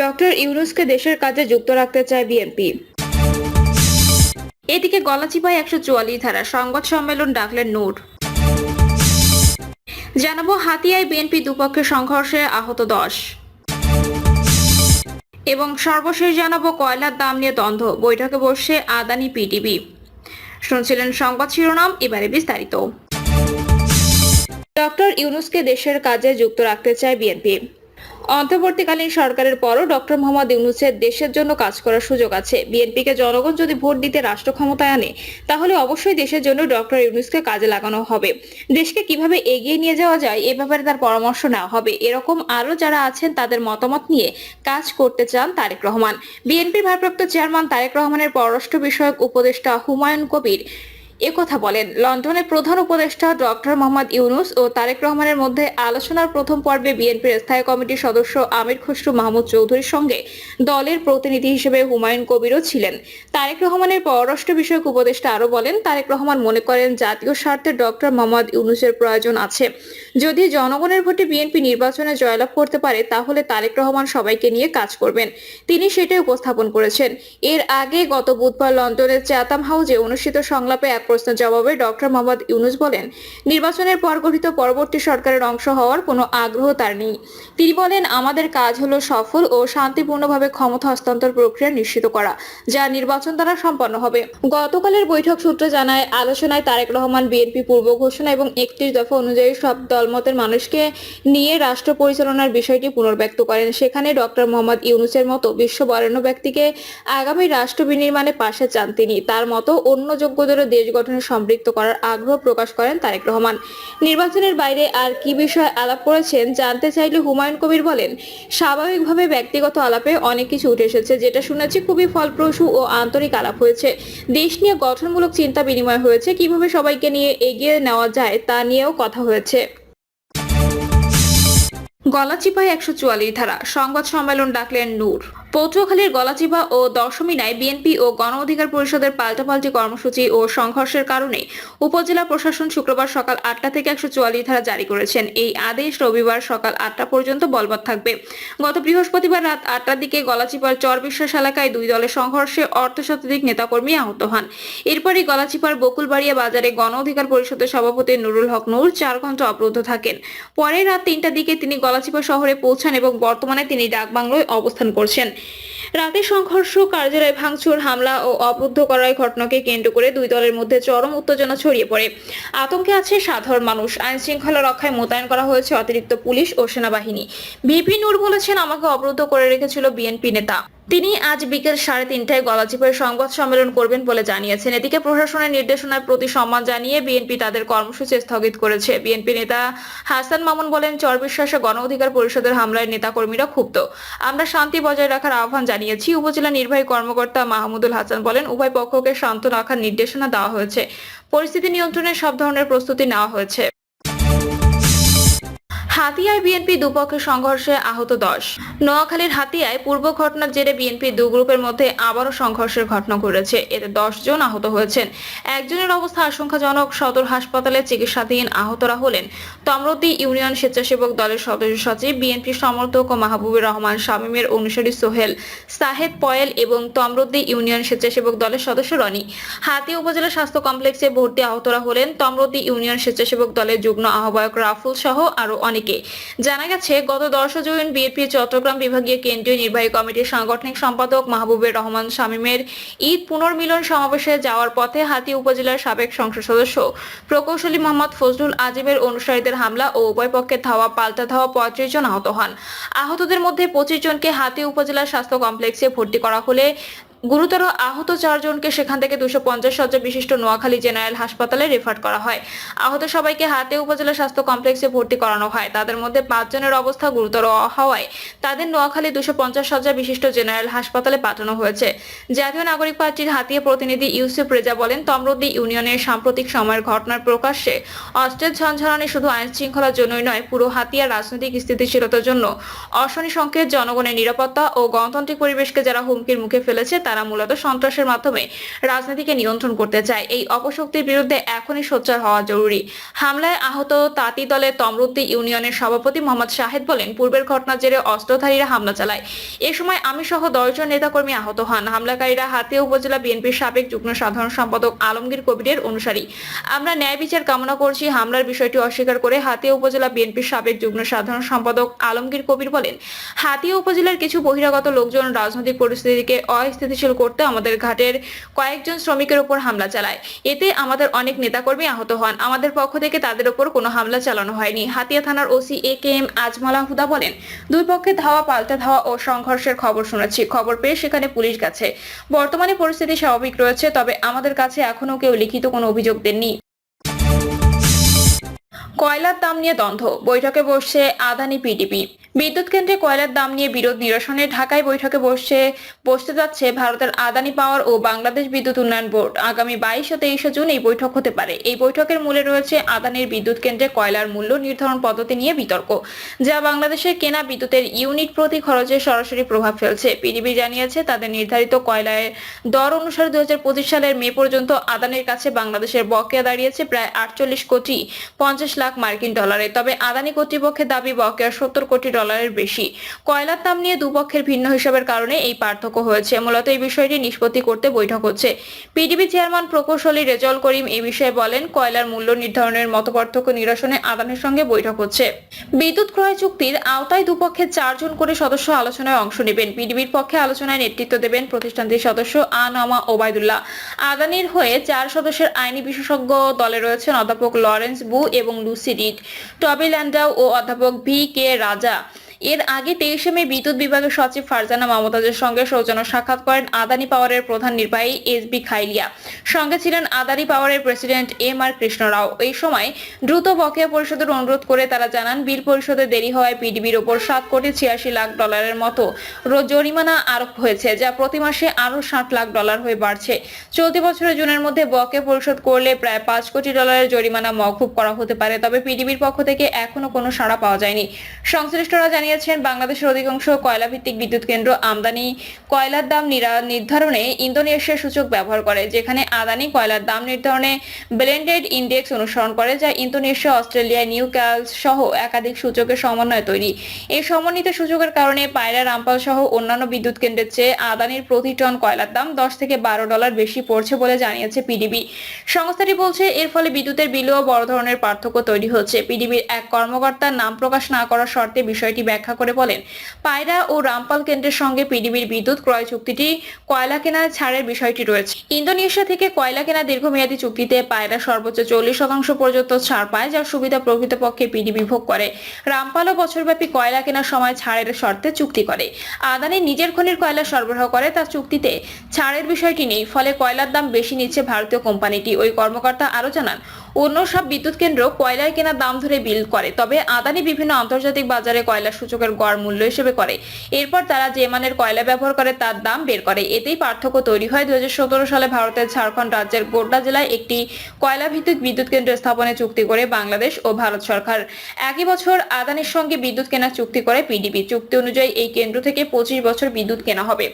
Doctor ইউনুসকে দেশের কাজে যুক্ত রাখতে চায় বিএনপি। এদিকে গলাচিপায় একশো চুয়াল্লিশ ধারা সংবাদ সম্মেলন ডাকলেন নূর। জানাব হাতিয়ায় বিএনপি দুপক্ষের সংঘর্ষে আহত দশ। এবং সর্বশেষ জানাব কয়লার দাম নিয়ে দ্বন্দ্ব। বৈঠকে বসছে আদানি পিটিভি শুনছিলেন সংবাদ শিরোনাম, এবারে বিস্তারিত। ডক্টর ইউনুসকে দেশের কাজে যুক্ত রাখতে চায় বিএনপি। অন্তর্বর্তীকালীন সরকারের পরও ডক্টর মোহাম্মদ ইউনুসের দেশের জন্য কাজ করার সুযোগ আছে। বিএনপিকে জনগণ যদি ভোট দিতে রাষ্ট্র ক্ষমতায় আনে, তাহলে অবশ্যই দেশের জন্য ডক্টর ইউনুসকে কাজে লাগানো হবে। দেশকে কীভাবে এগিয়ে নিয়ে যাওয়া যায়, এ ব্যাপারে তার পরামর্শ নেওয়া হবে। এরকম আরও যারা আছেন, তাদের মতামত নিয়ে কাজ করতে চান তারেক রহমান। বিএনপির ভারপ্রাপ্ত চেয়ারম্যান তারেক রহমানের পররাষ্ট্র বিষয়ক উপদেষ্টা হুমায়ুন কবির একথা বলেন। লন্ডনের প্রধান উপদেষ্টা ডক্টর মোহাম্মদ ইউনুস ও তারেক রহমানের মধ্যে আলোচনার প্রথম পর্বে বিএনপির স্থায়ী কমিটির সদস্য আমির খসরু মাহমুদ চৌধুরীর সঙ্গে দলের প্রতিনিধি হিসেবে হুমায়ুন কবিরও ছিলেন। তারেক রহমানের পররাষ্ট্র বিষয়ক উপদেষ্টা আরও বলেন, তারেক রহমান মনে করেন জাতীয় স্বার্থে ডক্টর মোহাম্মদ ইউনুসের প্রয়োজন আছে। যদি জনগণের ভোটে বিএনপি নির্বাচনে জয়লাভ করতে পারে, তাহলে তারেক রহমান সবাইকে নিয়ে কাজ করবেন। তিনি সেটাই উপস্থাপন করেছেন। এর আগে গত বুধবার লন্ডনের চ্যাতাম হাউজে অনুষ্ঠিত সংলাপে এক প্রশ্নের জবাবে ডক্টর মোহাম্মদ ইউনুস বলেন, নির্বাচনের পর গঠিত পরবর্তী সরকারের অংশ হওয়ার কোনো আগ্রহ তার নেই। তিনি বলেন, আমাদের কাজ হলো সফল ও শান্তিপূর্ণভাবে ক্ষমতা হস্তান্তর প্রক্রিয়া নিশ্চিত করা, যা নির্বাচন দ্বারা সম্পন্ন হবে। গতকালের বৈঠক সূত্রে জানায়, আলোচনায় তারেক রহমান বিএনপি পূর্ব ঘোষণা এবং একত্রিশ দফা অনুযায়ী সব দলমতের মানুষকে নিয়ে রাষ্ট্র পরিচালনার বিষয়টি পুনর্ব্যক্ত করেন। সেখানে ডক্টর মোহাম্মদ ইউনুসের মতো বিশ্ব বরেণ্য ব্যক্তিকে আগামী রাষ্ট্র বিনির্মাণে পাশে চান তিনি। তার মতো অন্য যোগ্যদেরও দেশ গঠনে সম্পৃক্ত করার আগ্রহ প্রকাশ করেন তারেক রহমান। নির্বাচনের বাইরে আর কি বিষয়ে আলাপ করেছেন জানতে চাইলে হুমায়ুন কবির বলেন, স্বাভাবিকভাবে ব্যক্তিগত আলাপে অনেক কিছু উঠে এসেছে, যেটা শুনেছি খুবই ফলপ্রসূ ও আন্তরিক আলাপ হয়েছে। দেশ নিয়ে গঠনমূলক চিন্তা বিনিময় হয়েছে, কীভাবে সবাইকে নিয়ে এগিয়ে নেওয়া যায় তা নিয়েও কথা হয়েছে। গলাচিপায় একশো চুয়াল্লিশ ধারা, সংবাদ সম্মেলন ডাকলেন নূর। পটুয়াখালীর গলাচিপা ও দশমিনায় বিএনপি ও গণ অধিকার পরিষদের পাল্টাপাল্টি কর্মসূচি ও সংঘর্ষের কারণে উপজেলা প্রশাসন শুক্রবার সকাল আটটা থেকে একশো চুয়াল্লিশ ধারা জারি করেছেন। এই আদেশ রবিবার সকাল আটটা পর্যন্ত বলবৎ থাকবে। গত বৃহস্পতিবার রাত আটটার দিকে গলাচিপার চর বিশ্বাস এলাকায় দুই দলের সংঘর্ষে অর্ধ শতাধিক নেতাকর্মী আহত হন। এরপরই গলাচিপার বকুলবাড়িয়া বাজারে গণ অধিকার পরিষদের সভাপতি নুরুল হক নূর চার ঘণ্টা অবরুদ্ধ থাকেন। পরে রাত তিনটার দিকে তিনি গলাচিপা শহরে পৌঁছান এবং বর্তমানে তিনি ডাকবাংলোয় অবস্থান করছেন। রাতে সংঘর্ষ, কার্যালয় ভাঙচুর, হামলা ও অবরুদ্ধ করার ঘটনাকে কেন্দ্র করে দুই দলের মধ্যে চরম উত্তেজনা ছড়িয়ে পড়ে। আতঙ্কে আছে সাধারণ মানুষ। আইন শৃঙ্খলা রক্ষায় মোতায়েন করা হয়েছে অতিরিক্ত পুলিশ ও সেনাবাহিনী। ভিপি নূর বলেছেন, আমাকে অবরুদ্ধ করে রেখেছিল বিএনপি নেতা। তিনি আজ বিকেল সাড়ে তিনটায় গলাচিপায় সংবাদ সম্মেলন করবেন বলে জানিয়েছেন। এদিকে প্রশাসনের নির্দেশনার প্রতি সম্মান জানিয়ে বিএনপি তাদের কর্মসূচি স্থগিত করেছে। বিএনপি নেতা হাসান মামুন বলেন, চর বিশ্বাসে গণ অধিকার পরিষদের হামলায় নেতাকর্মীরা ক্ষুব্ধ। আমরা শান্তি বজায় রাখার আহ্বান জানিয়েছি। উপজেলা নির্বাহী কর্মকর্তা মাহমুদুল হাসান বলেন, উভয় পক্ষকে শান্ত রাখার নির্দেশনা দেওয়া হয়েছে। পরিস্থিতি নিয়ন্ত্রণে সব ধরনের প্রস্তুতি নেওয়া হয়েছে। হাতিয়ায় বিএনপি দুপক্ষের সংঘর্ষে আহত দশ। নোয়াখালীর হাতিয়ায় পূর্ব ঘটনার জেরে বিএনপি দু গ্রুপের মধ্যে আবারও সংঘর্ষের ঘটনা ঘটেছে। এতে দশ জন আহত হয়েছেন। একজনের অবস্থা আশঙ্কাজনক। সদর হাসপাতালে চিকিৎসাধীন আহতরা হলেন তমরতি ইউনিয়ন স্বেচ্ছাসেবক দলের সদস্য সচিব, বিএনপি সমর্থক ও মাহবুবুর রহমান, শামীমের অনুসারী সোহেল, সাহেদ পয়েল এবং তমরদ্দি ইউনিয়ন স্বেচ্ছাসেবক দলের সদস্য রনি। হাতিয়া উপজেলা স্বাস্থ্য কমপ্লেক্সে ভর্তি আহতরা হলেন তমরদ্দি ইউনিয়ন স্বেচ্ছাসেবক দলের যুগ্ম আহ্বায়ক রাফুল সহ আরও অনেকে। জানা গেছে, গত দশ জুন বিএনপি চট্টগ্রাম বিভাগীয় কেন্দ্রীয় নির্বাহী কমিটির সাংগঠনিক সম্পাদক মাহবুবের রহমান শামীমের ঈদ পুনর্মিলন সমাবেশে যাওয়ার পথে হাতি উপজেলার সাবেক সংসদ সদস্য প্রকৌশলী মোহাম্মদ ফজলুল আজিমের অনুসারীদের হামলা ও উভয় পক্ষের ধাওয়া, পাল্টা ধাওয়া পঁয়ত্রিশ জন আহত হন। আহতদের মধ্যে পঁচিশ জনকে হাতি উপজেলা স্বাস্থ্য কমপ্লেক্সে ভর্তি করা হলে গুরুতর আহত চারজনকে সেখান থেকে দুশো পঞ্চাশ শয্যা বিশিষ্ট নোয়াখালী জেনারেল হাসপাতালে রেফার করা হয়। আহত সবাইকে হাতে উপজেলা স্বাস্থ্য কমপ্লেক্সে ভর্তি করানো হয়। তাদের মধ্যে পাঁচজনের অবস্থা গুরুতর হওয়ায় তাদের নোয়াখালী দুশো পঞ্চাশ শয্যা বিশিষ্ট জেনারেল হাসপাতালে পাঠানো হয়েছে। জাতীয় নাগরিক পার্টির হাতিয়া প্রতিনিধি ইউসুফ রেজা বলেন, তমরদ্দি ইউনিয়নের সাম্প্রতিক সময়ের ঘটনার প্রকাশ্যে অস্ত্রের ঝঞ্ঝানি শুধু আইন শৃঙ্খলার জন্যই নয়, পুরো হাতিয়ার রাজনৈতিক স্থিতিশীলতার জন্য অশনি সংকেত, জনগণের নিরাপত্তা ও গণতান্ত্রিক পরিবেশকে যারা হুমকির মুখে ফেলেছে, তাদের তারা মূলত সন্ত্রাসের মাধ্যমে রাজনীতিকে নিয়ন্ত্রণ করতে চায়। এই অপশক্তির বিরুদ্ধে এখনই সোচ্চার হওয়া জরুরি। হামলায় আহত তাঁতি দলের তমরুদ্দি ইউনিয়নের সভাপতি মোহাম্মদ শাহেদ বলেন, পূর্বের ঘটনার জেরে অস্ত্রধারীরা হামলা চালায়। এ সময় আমি সহ দশজন নেতাকর্মী আহত হন। হামলাকারীরা হাতিয়া উপজেলা বিএনপির সাবেক যুগ্ম সাধারণ সম্পাদক আলমগীর কবিরের অনুসারী। আমরা ন্যায় বিচার কামনা করছি। হামলার বিষয়টি অস্বীকার করে হাতিয়া উপজেলা বিএনপির সাবেক যুগ্ম সাধারণ সম্পাদক আলমগীর কবির বলেন, হাতিয়া উপজেলার কিছু বহিরাগত লোকজন রাজনৈতিক পরিস্থিতিকে অস্থিতিশীল করতে আমাদের ঘাটের কয়েকজন শ্রমিকের উপর হামলা চালায়। এতে আমাদের অনেক নেতাকর্মী আহত হন। আমাদের পক্ষ থেকে তাদের উপর কোনো হামলা চালানো হয়নি। হাতিয়া থানার ওসি এ কে এম আজমালা হুদা বলেন, দুই পক্ষে ধাওয়া, পাল্টা ধাওয়া ও সংঘর্ষের খবর শুনেছি। খবর পেয়ে সেখানে পুলিশ গেছে। বর্তমানে পরিস্থিতি স্বাভাবিক রয়েছে, তবে আমাদের কাছে এখনও কেউ লিখিত কোনো অভিযোগ দেননি। কয়লার দাম নিয়ে দ্বন্দ্ব। বৈঠকে বসছে আদানি পিডিপি বিদ্যুৎ কেন্দ্রে কয়লার দাম নিয়ে বিরোধ নিরসনে ঢাকায় বৈঠকে বসছে বসতে যাচ্ছে ভারতের আদানি পাওয়ার ও বাংলাদেশ বিদ্যুৎ উন্নয়ন বোর্ড। আগামী বাইশ ও তেইশে জুন এই বৈঠক হতে পারে। এই বৈঠকের মূলে রয়েছে আদানির বিদ্যুৎ কেন্দ্রে কয়লার মূল্য নির্ধারণ পদ্ধতি নিয়ে বিতর্ক, যা বাংলাদেশের কেনা বিদ্যুতের ইউনিট প্রতি খরচে সরাসরি প্রভাব ফেলছে। পিডিবি জানিয়েছে, তাদের নির্ধারিত কয়লার দর অনুসারে দু হাজার পঁচিশ সালের মে পর্যন্ত আদানির কাছে বাংলাদেশের বকেয়া দাঁড়িয়েছে প্রায় আটচল্লিশ কোটি পঞ্চাশ লাখ মার্কিন ডলারে। তবে আদানি কর্তৃপক্ষের দাবি, বকেয়া সত্তর কোটি ডলারের বেশি। কয়লার দাম নিয়ে দুপক্ষের ভিন্ন হিসাবের কারণে এই পার্থক্য হয়েছে। মূলত এই বিষয়টি নিষ্পত্তি করতে বৈঠক হচ্ছে। পিডিবি চেয়ারম্যান প্রকৌশলী রেজল করিম এই বিষয়ে বলেন, কয়লার মূল্য নির্ধারণের মতপার্থক্য নিরসনে আদানের সঙ্গে বৈঠক হচ্ছে। বিদ্যুৎ ক্রয় চুক্তির আওতায় দুপক্ষের চারজন করে সদস্য আলোচনায় অংশ নেবেন। পিডিবির পক্ষে আলোচনায় নেতৃত্ব দেবেন প্রতিষ্ঠানটির সদস্য আনামা ওবায়দুল্লাহ। আদানির হয়ে চার সদস্যের আইনি বিশেষজ্ঞ দলে রয়েছেন অধ্যাপক লরেন্স বু এবং লুসি রিড। টবি ল্যান্ডাও ও অধ্যাপক ভি কে রাজা। এর আগে তেইশে মে বিদ্যুৎ বিভাগের সচিব ফারজানা মমতাজের সঙ্গে সৌজন্য সাক্ষাৎ করেন আদানি পাওয়ারের প্রধান নির্বাহী এস বি খাইলিয়া। সঙ্গে ছিলেন আদানি পাওয়ারের president M R Krishna Rao. এই সময় দ্রুত বকেয়া পরিষদের অনুরোধ করে তারা জানান, বিল পরিষদে দেরি হওয়ায় পিডিবির ওপর সাত কোটি ছিয়াশি লাখ ডলারের মতো জরিমানা আরোপ হয়েছে, যা প্রতি মাসে আরও ষাট লাখ ডলার হয়ে বাড়ছে। চলতি বছরের জুনের মধ্যে বকেয়া পরিশোধ করলে প্রায় পাঁচ কোটি ডলারের জরিমানা মওকুফ করা হতে পারে, তবে পিডিবির পক্ষ থেকে এখনও কোনো সাড়া পাওয়া যায়নি। সংশ্লিষ্টরা জানিয়েছেন, বাংলাদেশের অধিকাংশ কয়লা ভিত্তিক বিদ্যুৎ কেন্দ্র আমদানি কয়লার দাম নির্ধারণে ইন্দোনেশিয়ার সূচক ব্যবহার করে, যেখানে আদানি কয়লার দাম নির্ধারণে ব্লেন্ডেড ইন্ডেক্স অনুসরণ করে, যা ইন্দোনেশিয়া, অস্ট্রেলিয়া নিউ সহ একাধিক সূচকের সমন্বয়ে তৈরি। এই সমন্বিত সূচকের কারণে পায়রা, রামপাল সহ অন্যান্য বিদ্যুৎ কেন্দ্রের চেয়ে আদানির প্রতি টন কয়লার দাম দশ থেকে বারো ডলার বেশি পড়ছে বলে জানিয়েছে পিডিবি। সংস্থাটি বলছে, এর ফলে বিদ্যুতের বিলেও বড় ধরনের পার্থক্য তৈরি হচ্ছে। পিডিবির এক কর্মকর্তার নাম প্রকাশ না করার শর্তে বিষয়টি ব্যাখ্যা করে বলেন, পায়রা ও রামপাল কেন্দ্রের সঙ্গে পিডিবির বিদ্যুৎ ক্রয় চুক্তিটি কয়লা কেনার ছাড়ের বিষয়টি রয়েছে। ইন্দোনেশিয়া থেকে কয়লা কেনা দীর্ঘমেয়াদী চুক্তিতে পায়রা সর্বোচ্চ চল্লিশ শতাংশ পর্যন্ত ছাড় পায়, যার সুবিধা প্রকৃতপক্ষে পিডিবি ভোগ করে। রামপালও বছরব্যাপী কয়লা কেনার সময় ছাড়ের শর্তে চুক্তি করে। আদানি নিজের খনির কয়লা সরবরাহ করে, তার চুক্তিতে ছাড়ের বিষয়টি নেই, ফলে কয়লার দাম বেশি নিচ্ছে ভারতীয় কোম্পানিটি, ওই কর্মকর্তা আরও জানান। অন্য সব বিদ্যুৎ কেন্দ্র কয়লার কেনার দাম ধরে বিল করে। তবে আদানি বিভিন্ন আন্তর্জাতিক বাজারে কয়লা সূচকের গড় মূল্য হিসেবে করে। এরপর তারা যে মানের কয়লা ব্যবহার করে তার দাম বের করে। এতেই পার্থক্য তৈরি হয়। দুই হাজার সতেরো সালে ভারতের ঝাড়খণ্ড রাজ্যের গোড্ডা জেলায় একটি কয়লা ভিত্তিক বিদ্যুৎ কেন্দ্র স্থাপনে চুক্তি করে বাংলাদেশ ও ভারত সরকার। একই বছর আদানির সঙ্গে বিদ্যুৎ কেনার চুক্তি করে পিডিপি। চুক্তি অনুযায়ী এই কেন্দ্র থেকে পঁচিশ বছর বিদ্যুৎ কেনা হবে।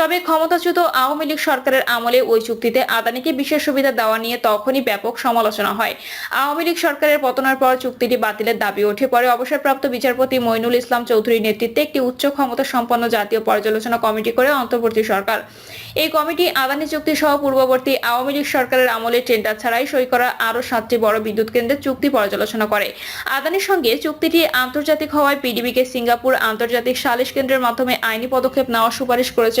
তবে ক্ষমতাচ্যুত আওয়ামী লীগ সরকারের আমলে ওই চুক্তিতে আদানিকে বিশেষ সুবিধা দেওয়া নিয়ে তখনই ব্যাপক সমালোচনা হয়। আওয়ামী লীগ সরকারের পতনের পর চুক্তিটি বাতিলের দাবি ওঠে। পরে অবসরপ্রাপ্ত বিচারপতি মইনুল ইসলাম চৌধুরীর নেতৃত্বে একটি উচ্চ ক্ষমতা সম্পন্ন জাতীয় পর্যালোচনা কমিটি করে অন্তর্বর্তী সরকার। এই কমিটি আদানি চুক্তি সহ পূর্ববর্তী আওয়ামী লীগ সরকারের আমলে টেন্ডার ছাড়াই সই করা আরও সাতটি বড় বিদ্যুৎ কেন্দ্রের চুক্তি পর্যালোচনা করে। আদানির সঙ্গে চুক্তিটি আন্তর্জাতিক হওয়ায় পিডিবিকে সিঙ্গাপুর আন্তর্জাতিক সালিশ কেন্দ্রের মাধ্যমে আইনি পদক্ষেপ নেওয়ার সুপারিশ করেছে